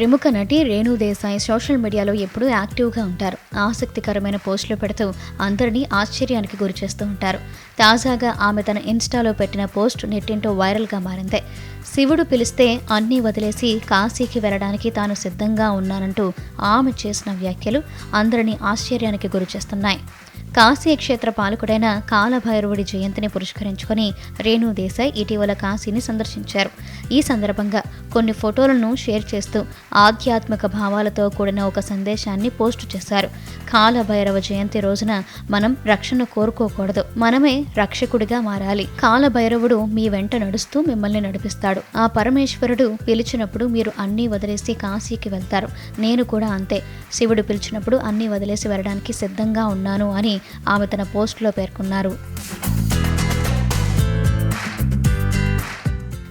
ప్రముఖ నటి రేణు దేశాయ్ సోషల్ మీడియాలో ఎప్పుడూ యాక్టివ్గా ఉంటారు. ఆసక్తికరమైన పోస్టులు పెడుతూ అందరినీ ఆశ్చర్యానికి గురిచేస్తూ ఉంటారు. తాజాగా ఆమె తన ఇన్స్టాలో పెట్టిన పోస్ట్ నెట్టింటో వైరల్గా మారింది. శివుడు పిలిస్తే అన్నీ వదిలేసి కాశీకి వెళ్ళడానికి తాను సిద్ధంగా ఉన్నానంటూ ఆమె చేసిన వ్యాఖ్యలు అందరినీ ఆశ్చర్యానికి గురిచేస్తున్నాయి కాశీ క్షేత్ర పాలకుడైన కాలభైరవుడి జయంతిని పురస్కరించుకొని రేణు దేశాయ్ ఇటీవల కాశీని సందర్శించారు. ఈ సందర్భంగా కొన్ని ఫోటోలను షేర్ చేస్తూ ఆధ్యాత్మిక భావాలతో కూడిన ఒక సందేశాన్ని పోస్టు చేశారు. కాలభైరవ జయంతి రోజున మనం రక్షణ కోరుకోకూడదు. మనమే రక్షకుడిగా మారాలి. కాలభైరవుడు మీ వెంట నడుస్తూ మిమ్మల్ని నడిపిస్తాడు. ఆ పరమేశ్వరుడు పిలిచినప్పుడు మీరు అన్నీ వదిలేసి కాశీకి వెళ్తారు. నేను కూడా అంతే. శివుడు పిలిచినప్పుడు అన్నీ వదిలేసి వెళ్ళడానికి సిద్ధంగా ఉన్నాను అని ఆమె తన పోస్టులో పేర్కొన్నారు.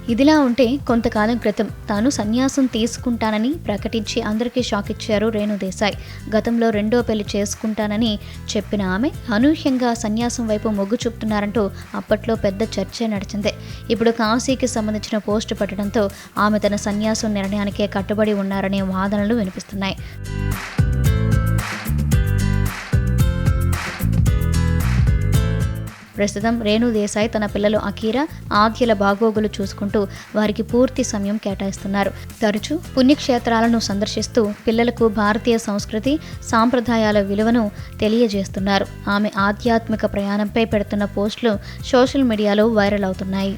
ఇదిలా ఉంటే కొంతకాలం క్రితం తాను సన్యాసం తీసుకుంటానని ప్రకటించి అందరికీ షాక్ ఇచ్చారు రేణుదేశాయ్ గతంలో రెండో పెళ్ళి చేసుకుంటానని చెప్పిన ఆమె అనూహ్యంగా సన్యాసం వైపు మొగ్గు చూపుతున్నారంటూ అప్పట్లో పెద్ద చర్చ నడిచింది. ఇప్పుడు కాశీకి సంబంధించిన పోస్టు పెట్టడంతో ఆమె తన సన్యాసం నిర్ణయానికే కట్టుబడి ఉన్నారనే వాదనలు వినిపిస్తున్నాయి. ప్రస్తుతం రేణు దేశాయ్ తన పిల్లలు అకీరా ఆద్యల బాగోగులు చూసుకుంటూ వారికి పూర్తి సమయం కేటాయిస్తున్నారు. తరచూ పుణ్యక్షేత్రాలను సందర్శిస్తూ పిల్లలకు భారతీయ సంస్కృతి సాంప్రదాయాల విలువను తెలియజేస్తున్నారు. ఆమె ఆధ్యాత్మిక ప్రయాణంపై పెడుతున్న పోస్టులు సోషల్ మీడియాలో వైరల్ అవుతున్నాయి.